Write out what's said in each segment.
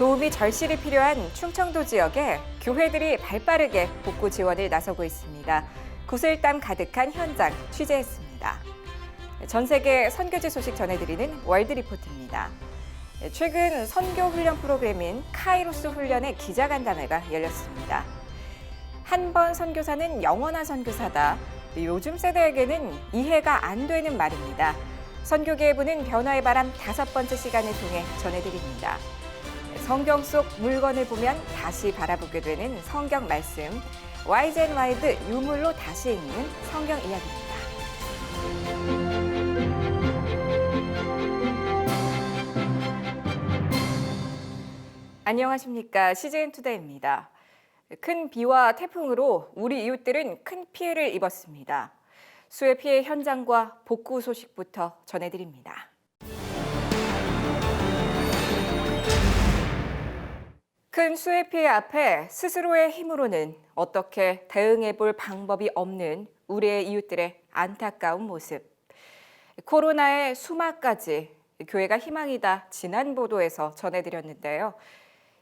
도움이 절실히 필요한 충청도 지역에 교회들이 발빠르게 복구 지원을 나서고 있습니다. 구슬땀 가득한 현장 취재했습니다. 전 세계 선교지 소식 전해드리는 월드 리포트입니다. 최근 선교 훈련 프로그램인 카이로스 훈련의 기자간담회가 열렸습니다. 한 번 선교사는 영원한 선교사다. 요즘 세대에게는 이해가 안 되는 말입니다. 선교계에 부는 변화의 바람 다섯 번째 시간을 통해 전해드립니다. 성경 속 물건을 보면 다시 바라보게 되는 성경 말씀. 와이즈 앤 와이드 유물로 다시 읽는 성경 이야기입니다. 안녕하십니까. 시즌 투데이입니다. 큰 비와 태풍으로 우리 이웃들은 큰 피해를 입었습니다. 수해 피해 현장과 복구 소식부터 전해드립니다. 큰 수해 피해 앞에 스스로의 힘으로는 어떻게 대응해 볼 방법이 없는 우리의 이웃들의 안타까운 모습. 코로나의 수마까지 교회가 희망이다 지난 보도에서 전해드렸는데요.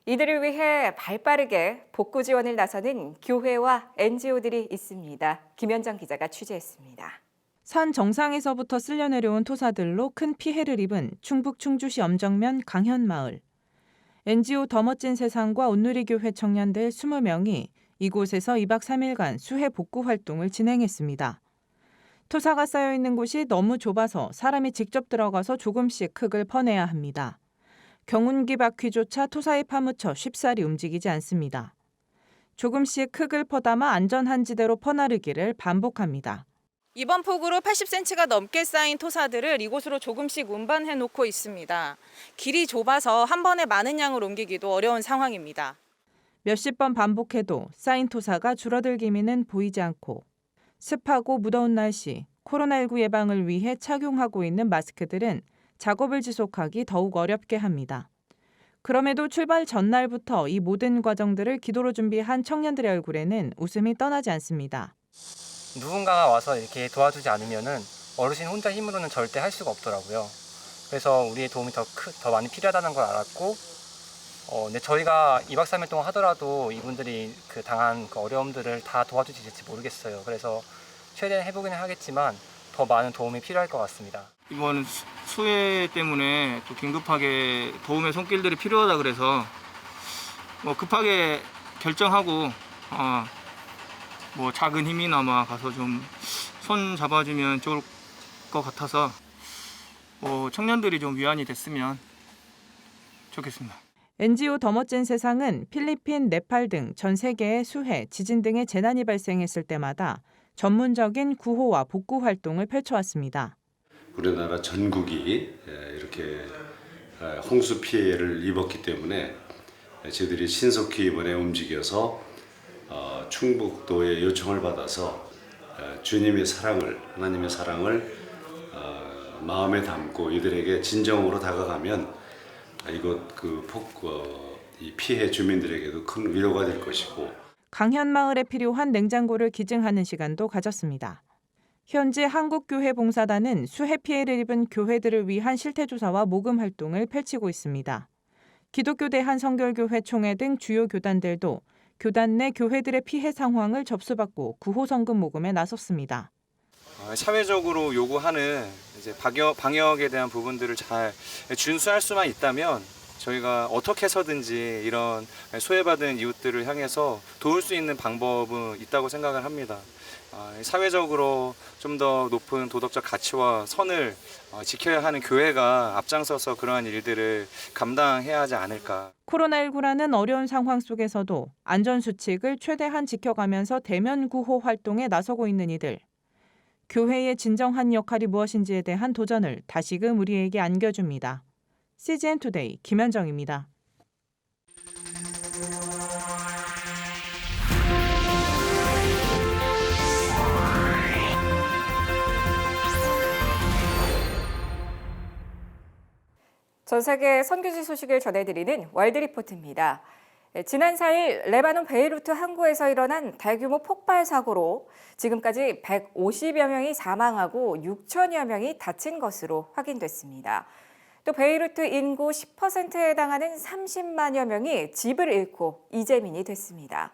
이들을 위해 발 빠르게 복구 지원을 나서는 교회와 NGO들이 있습니다. 김현정 기자가 취재했습니다. 산 정상에서부터 쓸려 내려온 토사들로 큰 피해를 입은 충북 충주시 엄정면 강현마을. NGO 더 멋진 세상과 온누리교회 청년들 20명이 이곳에서 2박 3일간 수해 복구 활동을 진행했습니다. 토사가 쌓여 있는 곳이 너무 좁아서 사람이 직접 들어가서 조금씩 흙을 퍼내야 합니다. 경운기 바퀴조차 토사에 파묻혀 쉽사리 움직이지 않습니다. 조금씩 흙을 퍼담아 안전한 지대로 퍼나르기를 반복합니다. 이번 폭우로 80cm가 넘게 쌓인 토사들을 이곳으로 조금씩 운반해 놓고 있습니다. 길이 좁아서 한 번에 많은 양을 옮기기도 어려운 상황입니다. 몇십 번 반복해도 쌓인 토사가 줄어들 기미는 보이지 않고 습하고 무더운 날씨, 코로나19 예방을 위해 착용하고 있는 마스크들은 작업을 지속하기 더욱 어렵게 합니다. 그럼에도 출발 전날부터 이 모든 과정들을 기도로 준비한 청년들의 얼굴에는 웃음이 떠나지 않습니다. 누군가가 와서 이렇게 도와주지 않으면은 어르신 혼자 힘으로는 절대 할 수가 없더라고요. 그래서 우리의 도움이 더, 크, 더 많이 필요하다는 걸 알았고, 어, 근데 저희가 2박 3일 동안 하더라도 이분들이 그 당한 그 어려움들을 다 도와주실지 모르겠어요. 그래서 최대한 해보기는 하겠지만 더 많은 도움이 필요할 것 같습니다. 이번 수- 수해 때문에 또 긴급하게 도움의 손길들이 필요하다 그래서 뭐 급하게 결정하고 어, 뭐 작은 힘이나마 가서 좀 손 잡아주면 좋을 것 같아서 뭐 청년들이 좀 위안이 됐으면 좋겠습니다. NGO 더 멋진 세상은 필리핀, 네팔 등 전 세계의 수해, 지진 등의 재난이 발생했을 때마다 전문적인 구호와 복구 활동을 펼쳐왔습니다. 우리나라 전국이 예, 이렇게 예, 홍수 피해를 입었기 때문에 저희들이 신속히 이번에 움직여서 어, 충북도의 요청을 받아서 예, 주님의 사랑을 하나님의 사랑을 어, 마음에 담고 이들에게 진정으로 다가가면 이곳 그 폭, 어, 이 피해 주민들에게도 큰 위로가 될 것이고 강현 마을에 필요한 냉장고를 기증하는 시간도 가졌습니다. 현재 한국교회 봉사단은 수해 피해를 입은 교회들을 위한 실태 조사와 모금 활동을 펼치고 있습니다. 기독교 대한 성결교회 총회 등 주요 교단들도 교단 내 교회들의 피해 상황을 접수받고 구호 성금 모금에 나섰습니다. 어, 사회적으로 요구하는 이제 방역, 방역에 대한 부분들을 잘 준수할 수만 있다면 저희가 어떻게 해서든지 이런 소외받은 이웃들을 향해서 도울 수 있는 방법은 있다고 생각을 합니다. 아, 사회적으로 좀 더 높은 도덕적 가치와 선을 어, 지켜야 하는 교회가 앞장서서 그러한 일들을 감당해야 하지 않을까. 코로나19라는 어려운 상황 속에서도 안전수칙을 최대한 지켜가면서 대면 구호 활동에 나서고 있는 이들. 교회의 진정한 역할이 무엇인지에 대한 도전을 다시금 우리에게 안겨줍니다. CGN 투데이 김현정입니다. 전 세계 선교지 소식을 전해드리는 월드 리포트입니다. 예, 지난 4일 레바논 베이루트 항구에서 일어난 대규모 폭발 사고로 지금까지 150여 명이 사망하고 6천여 명이 다친 것으로 확인됐습니다. 또 베이루트 인구 10%에 해당하는 30만여 명이 집을 잃고 이재민이 됐습니다.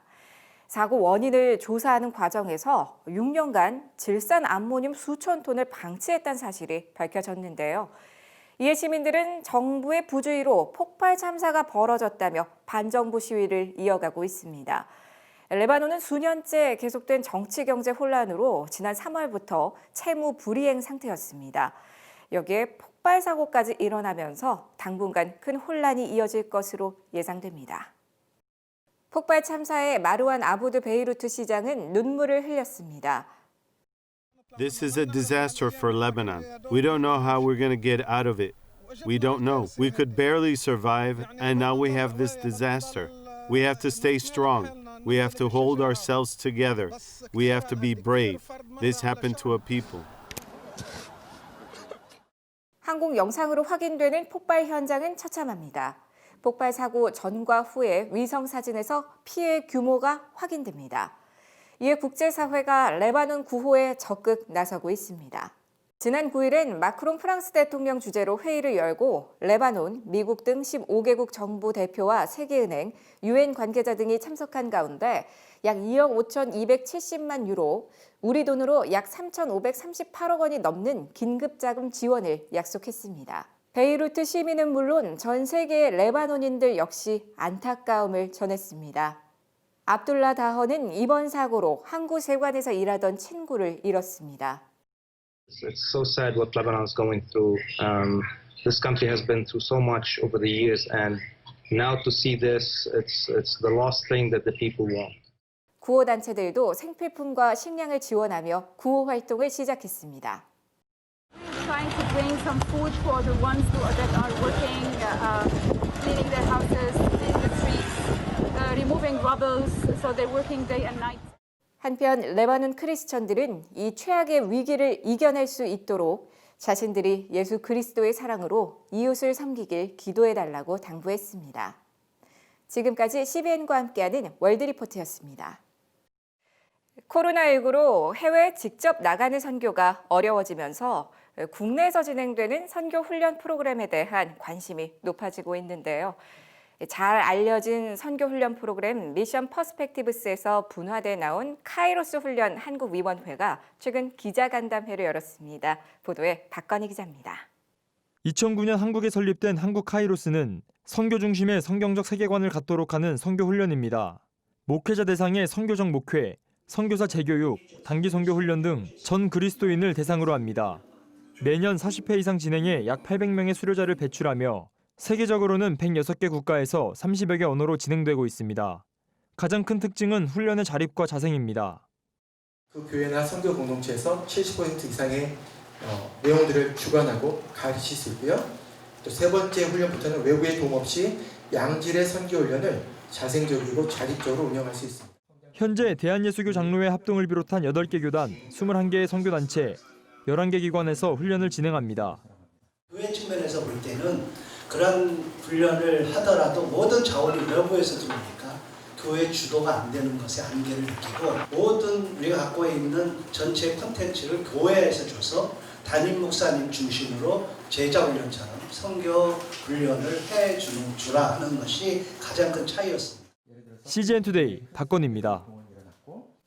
사고 원인을 조사하는 과정에서 6년간 질산 암모늄 수천 톤을 방치했다는 사실이 밝혀졌는데요. 이에 시민들은 정부의 부주의로 폭발 참사가 벌어졌다며 반정부 시위를 이어가고 있습니다. 레바논은 수년째 계속된 정치 경제 혼란으로 지난 3월부터 채무 불이행 상태였습니다. 여기에 폭발 사고까지 일어나면서 당분간 큰 혼란이 이어질 것으로 예상됩니다. 폭발 참사에 마루안 아부드 베이루트 시장은 눈물을 흘렸습니다. This is a disaster for Lebanon. We don't know how we're going to get out of it. We don't know. We could barely survive, and now we have this disaster. We have to stay strong. We have to hold ourselves together. We have to be brave. This happened to a people. 항공 영상으로 확인되는 폭발 현장은 처참합니다. 폭발 사고 전과 후의 위성 사진에서 피해 규모가 확인됩니다. 이에 국제사회가 레바논 구호에 적극 나서고 있습니다. 지난 9일엔 마크롱 프랑스 대통령 주재로 회의를 열고 레바논, 미국 등 15개국 정부 대표와 세계은행, 유엔 관계자 등이 참석한 가운데 약 2억 5,270만 유로, 우리 돈으로 약 3,538억 원이 넘는 긴급 자금 지원을 약속했습니다. 베이루트 시민은 물론 전 세계의 레바논인들 역시 안타까움을 전했습니다. 압둘라 다허는 이번 사고로 항구 세관에서 일하던 친구를 잃었습니다. It's, so sad what Lebanon is going through. Um, this country has been through so much over the years, and now to see this, it's it's the last thing that the people want. 구호 단체들도 생필품과 식량을 지원하며 구호 활동을 시작했습니다. trying to bring some food for the ones who are, that are working, uh, cleaning their houses, 한편 레바논 크리스천들은 이 최악의 위기를 이겨낼 수 있도록 자신들이 예수 그리스도의 사랑으로 이웃을 섬기길 기도해 달라고 당부했습니다. 지금까지 CBN과 함께하는 월드 리포트였습니다. 코로나19로 해외 직접 나가는 선교가 어려워지면서 국내에서 진행되는 선교 훈련 프로그램에 대한 관심이 높아지고 있는데요. 잘 알려진 선교 훈련 프로그램 미션 퍼스펙티브스에서 분화돼 나온 카이로스 훈련 한국위원회가 최근 기자간담회를 열었습니다. 보도에 박건희 기자입니다. 2009년 한국에 설립된 한국 카이로스는 선교 중심의 성경적 세계관을 갖도록 하는 선교 훈련입니다. 목회자 대상의 선교적 목회, 선교사 재교육, 단기 선교 훈련 등 전 그리스도인을 대상으로 합니다. 매년 40회 이상 진행해 약 800명의 수료자를 배출하며 세계적으로는 106개 국가에서 30여 개 언어로 진행되고 있습니다. 가장 큰 특징은 훈련의 자립과 자생입니다. 그 교회나 선교 공동체에서 70% 이상의 어, 내용들을 주관하고 가르칠 수 있고요. 또 세 번째 훈련부터는 외부의 도움 없이 양질의 선교 훈련을 자생적이고 자립적으로 운영할 수 있습니다. 현재 대한예수교 장로회 합동을 비롯한 8개 교단, 21개의 선교단체, 11개 기관에서 훈련을 진행합니다. 교회 측면에서 볼 때는 그런 훈련을 하더라도 모든 자원이 외부에서 들어오니까 교회 주도가 안 되는 것에 한계를 느끼고 모든 우리가 갖고 있는 전체 컨텐츠를 교회에서 줘서 담임 목사님 중심으로 제자 훈련처럼 선교 훈련을 해 주는 주라 하는 것이 가장 큰 차이였습니다. CGN 투데이 박건입니다.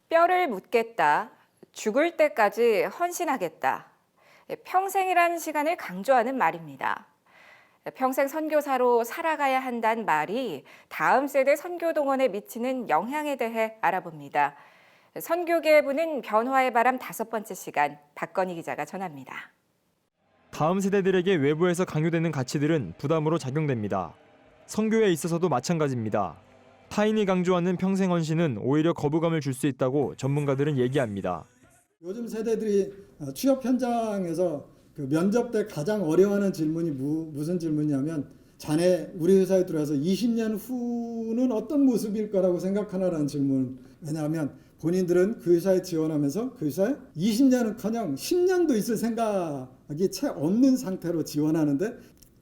뼈를 묻겠다. 죽을 때까지 헌신하겠다. 평생이라는 시간을 강조하는 말입니다. 평생 선교사로 살아가야 한다는 말이 다음 세대 선교 동원에 미치는 영향에 대해 알아봅니다. 선교계의 부는 변화의 바람 다섯 번째 시간 박건희 기자가 전합니다. 다음 세대들에게 외부에서 강요되는 가치들은 부담으로 작용됩니다. 선교에 있어서도 마찬가지입니다. 타인이 강조하는 평생 헌신은 오히려 거부감을 줄 수 있다고 전문가들은 얘기합니다. 요즘 세대들이 어, 취업 현장에서 그 면접 때 가장 어려워하는 질문이 무, 무슨 질문이냐면 자네 우리 회사에 들어와서 20년 후는 어떤 모습일 거라고 생각하나라는 질문. 왜냐하면 본인들은 그 회사에 지원하면서 그 회사에 20년은커녕 10년도 있을 생각이 채 없는 상태로 지원하는데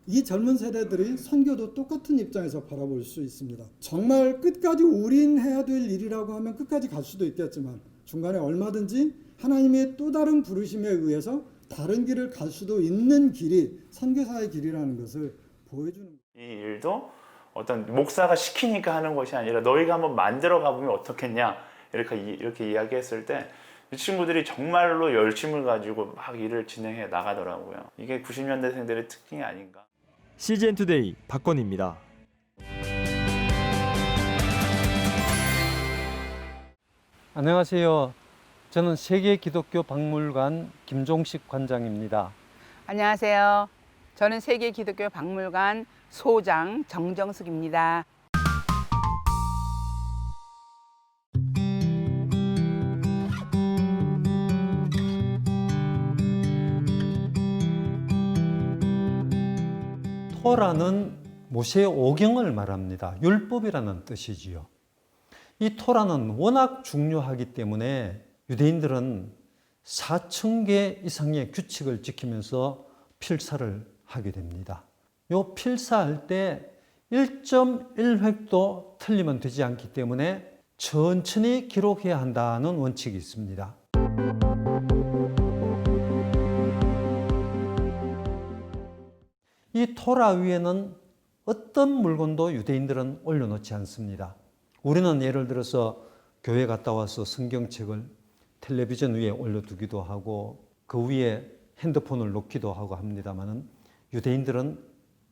이 젊은 세대들이 선교도 똑같은 입장에서 바라볼 수 있습니다. 정말 끝까지 올인해야 될 일이라고 하면 끝까지 갈 수도 있겠지만 중간에 얼마든지 하나님의 또 다른 부르심에 의해서 다른 길을 갈 수도 있는 길이 선교사의 길이라는 것을 보여주는 이 일도 어떤 목사가 시키니까 하는 것이 아니라 너희가 한번 만들어 가보면 어떻겠냐 이렇게 이- 이렇게 이야기했을 때 이 친구들이 정말로 열심을 가지고 막 일을 진행해 나가더라고요. 이게 90년대생들의 특징이 아닌가. CGN 투데이 박건입니다. 안녕하세요. 저는 세계 기독교 박물관 김종식 관장입니다. 안녕하세요. 저는 세계 기독교 박물관 소장 정정숙입니다. 토라는 모세 오경을 말합니다. 율법이라는 뜻이지요. 이 토라는 워낙 중요하기 때문에 유대인들은 4천 개 이상의 규칙을 지키면서 필사를 하게 됩니다. 요 필사할 때 1.1획도 틀리면 되지 않기 때문에 천천히 기록해야 한다는 원칙이 있습니다. 이 토라 위에는 어떤 물건도 유대인들은 올려놓지 않습니다. 우리는 예를 들어서 교회 갔다 와서 성경책을 텔레비전 위에 올려두기도 하고 그 위에 핸드폰을 놓기도 하고 합니다만은 유대인들은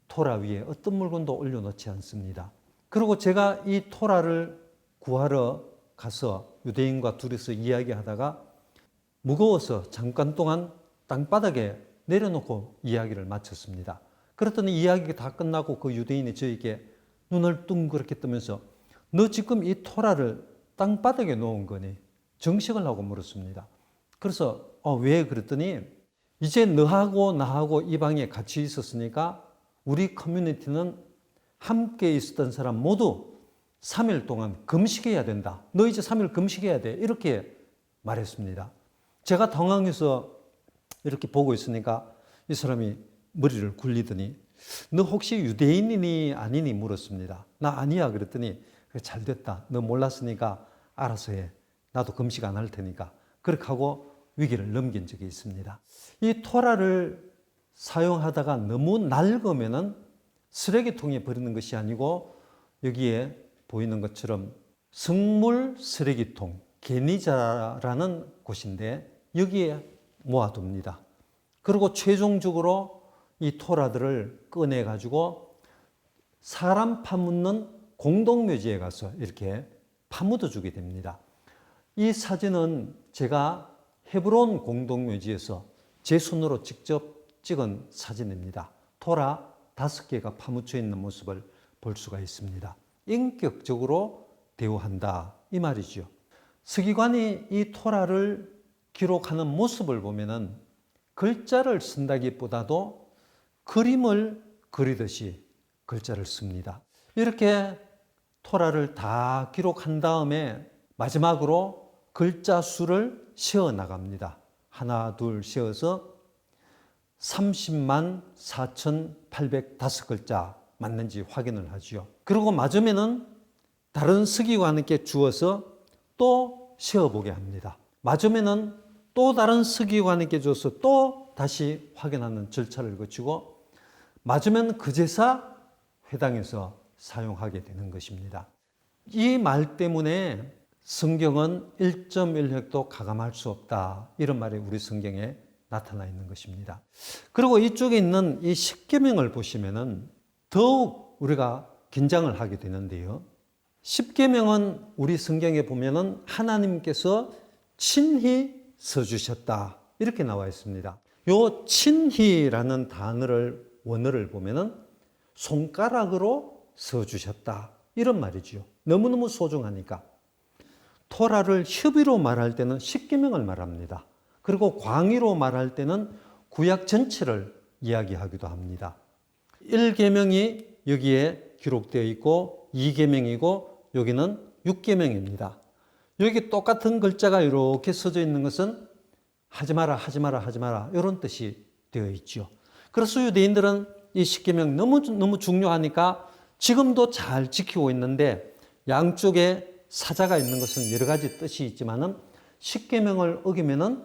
토라 위에 어떤 물건도 올려놓지 않습니다. 그리고 제가 이 토라를 구하러 가서 유대인과 둘이서 이야기하다가 무거워서 잠깐 동안 땅바닥에 내려놓고 이야기를 마쳤습니다. 그랬더니 이야기가 다 끝나고 그 유대인이 저에게 눈을 둥그렇게 뜨면서 너 지금 이 토라를 땅바닥에 놓은 거니? 정식을 하고 물었습니다. 그래서 어, 왜 그랬더니 이제 너하고 나하고 이 방에 같이 있었으니까 우리 커뮤니티는 함께 있었던 사람 모두 3일 동안 금식해야 된다. 너 이제 3일 금식해야 돼. 이렇게 말했습니다. 제가 당황해서 이렇게 보고 있으니까 이 사람이 머리를 굴리더니 너 혹시 유대인이니 아니니 물었습니다. 나 아니야 그랬더니 잘 됐다. 너 몰랐으니까 알아서 해. 나도 금식 안 할 테니까. 그렇게 하고 위기를 넘긴 적이 있습니다. 이 토라를 사용하다가 너무 낡으면은 쓰레기통에 버리는 것이 아니고 여기에 보이는 것처럼 성물 쓰레기통, 게니자라는 곳인데 여기에 모아둡니다. 그리고 최종적으로 이 토라들을 꺼내 가지고 사람 파묻는 공동묘지에 가서 이렇게 파묻어 주게 됩니다. 이 사진은 제가 헤브론 공동묘지에서 제 손으로 직접 찍은 사진입니다. 토라 다섯 개가 파묻혀 있는 모습을 볼 수가 있습니다. 인격적으로 대우한다 이 말이죠. 서기관이 이 토라를 기록하는 모습을 보면은 글자를 쓴다기보다도 그림을 그리듯이 글자를 씁니다. 이렇게 토라를 다 기록한 다음에 마지막으로 글자 수를 세어 나갑니다. 하나, 둘 세어서 30만 4,805글자 맞는지 확인을 하지요. 그리고 맞으면은 다른 서기관에게 주어서 또 세어보게 합니다. 맞으면은 또 다른 서기관에게 줘서 또 다시 확인하는 절차를 거치고 맞으면 그제사 회당에서 사용하게 되는 것입니다. 이 말 때문에 성경은 1.1획도 가감할 수 없다. 이런 말이 우리 성경에 나타나 있는 것입니다. 그리고 이쪽에 있는 이 십계명을 보시면은 더욱 우리가 긴장을 하게 되는데요. 십계명은 우리 성경에 보면은 하나님께서 친히 써주셨다. 이렇게 나와 있습니다. 요 친히라는 단어를 원어를 보면은 손가락으로 써주셨다. 이런 말이죠. 너무너무 소중하니까. 토라를 협의로 말할 때는 십계명을 말합니다. 그리고 광의로 말할 때는 구약 전체를 이야기하기도 합니다. 1계명이 여기에 기록되어 있고 2계명이고 여기는 6계명입니다. 여기 똑같은 글자가 이렇게 써져 있는 것은 하지 마라 하지 마라 하지 마라 이런 뜻이 되어 있죠. 그래서 유대인들은 이 십계명 너무 너무 중요하니까 지금도 잘 지키고 있는데 양쪽에 사자가 있는 것은 여러 가지 뜻이 있지만은 십계명을 어기면은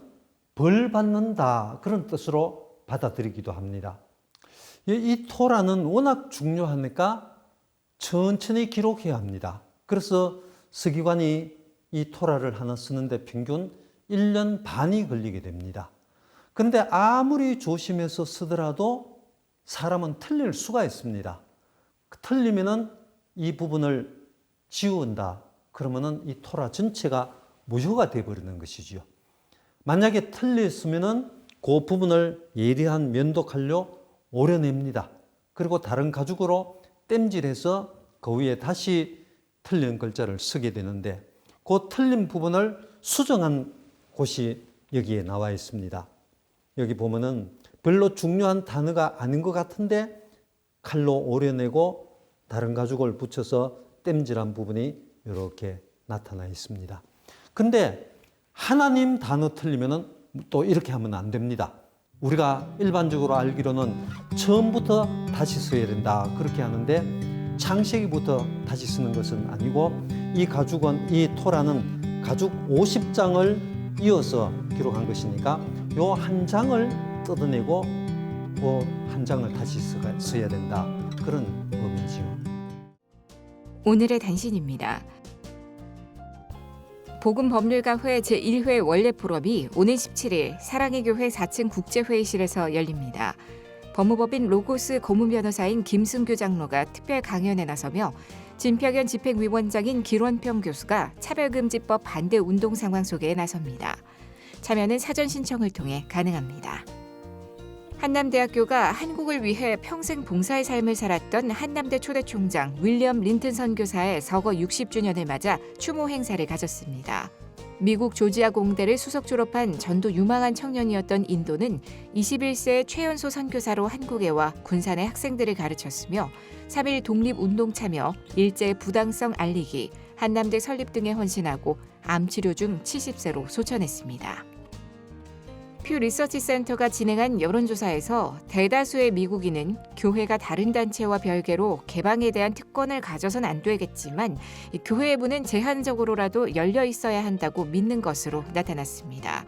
벌 받는다 그런 뜻으로 받아들이기도 합니다. 이- 이 토라는 워낙 중요하니까 천천히 기록해야 합니다. 그래서 서기관이 이 토라를 하나 쓰는데 평균 1년 반이 걸리게 됩니다. 근데 아무리 조심해서 쓰더라도 사람은 틀릴 수가 있습니다. 틀리면은 이 부분을 지운다. 그러면은 이 토라 전체가 무효가 되어버리는 것이죠. 만약에 틀렸으면은 그 부분을 예리한 면도칼로 오려냅니다. 그리고 다른 가죽으로 땜질해서 그 위에 다시 틀린 글자를 쓰게 되는데 그 틀린 부분을 수정한 곳이 여기에 나와 있습니다. 여기 보면은 별로 중요한 단어가 아닌 것 같은데 칼로 오려내고 다른 가죽을 붙여서 땜질한 부분이 이렇게 나타나 있습니다. 근데 하나님 단어 틀리면은 또 이렇게 하면 안 됩니다. 우리가 일반적으로 알기로는 처음부터 다시 써야 된다 그렇게 하는데 창세기부터 다시 쓰는 것은 아니고 이 가죽은 이 토라는 가죽 50장을 이어서 기록한 것이니까 요 한 장을 뜯어내고 그 한 장을 다시 써야 된다 그런 의미지요. 오늘의 단신입니다. 복음법률가회 제1회 원래 포럼이 오는 17일 사랑의 교회 4층 국제회의실에서 열립니다. 법무법인 로고스 고문 변호사인 김승규 장로가 특별 강연에 나서며 진평현 집행위원장인 길원평 교수가 차별금지법 반대 운동 상황 속에 나섭니다. 참여는 사전 신청을 통해 가능합니다. 한남대학교가 한국을 위해 평생 봉사의 삶을 살았던 한남대 초대 총장 윌리엄 린튼 선교사의 서거 60주년을 맞아 추모 행사를 가졌습니다. 미국 조지아 공대를 수석 졸업한 전도 유망한 청년이었던 인도는 21세 최연소 선교사로 한국에 와 군산의 학생들을 가르쳤으며 3일 독립운동 참여, 일제 부당성 알리기, 한남대 설립 등에 헌신하고 암 치료 중 70세로 소천했습니다. 퓨 리서치 센터가 진행한 여론조사에서 대다수의 미국인은 교회가 다른 단체와 별개로 개방에 대한 특권을 가져선 안 되겠지만 이 교회의 문은 제한적으로라도 열려 있어야 한다고 믿는 것으로 나타났습니다.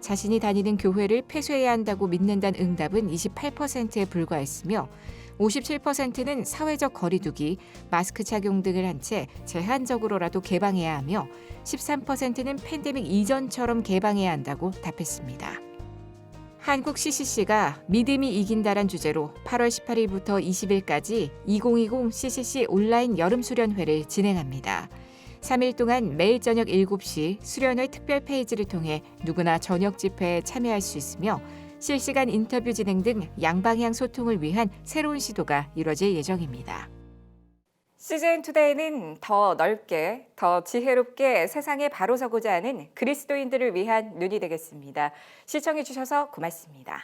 자신이 다니는 교회를 폐쇄해야 한다고 믿는다는 응답은 28%에 불과했으며 57%는 사회적 거리두기, 마스크 착용 등을 한 채 제한적으로라도 개방해야 하며 13%는 팬데믹 이전처럼 개방해야 한다고 답했습니다. 한국 CCC가 믿음이 이긴다란 주제로 8월 18일부터 20일까지 2020 CCC 온라인 여름 수련회를 진행합니다. 3일 동안 매일 저녁 7시 수련회 특별 페이지를 통해 누구나 저녁 집회에 참여할 수 있으며 실시간 인터뷰 진행 등 양방향 소통을 위한 새로운 시도가 이뤄질 예정입니다. CGN 투데이는 더 넓게, 더 지혜롭게 세상에 바로 서고자 하는 그리스도인들을 위한 눈이 되겠습니다. 시청해 주셔서 고맙습니다.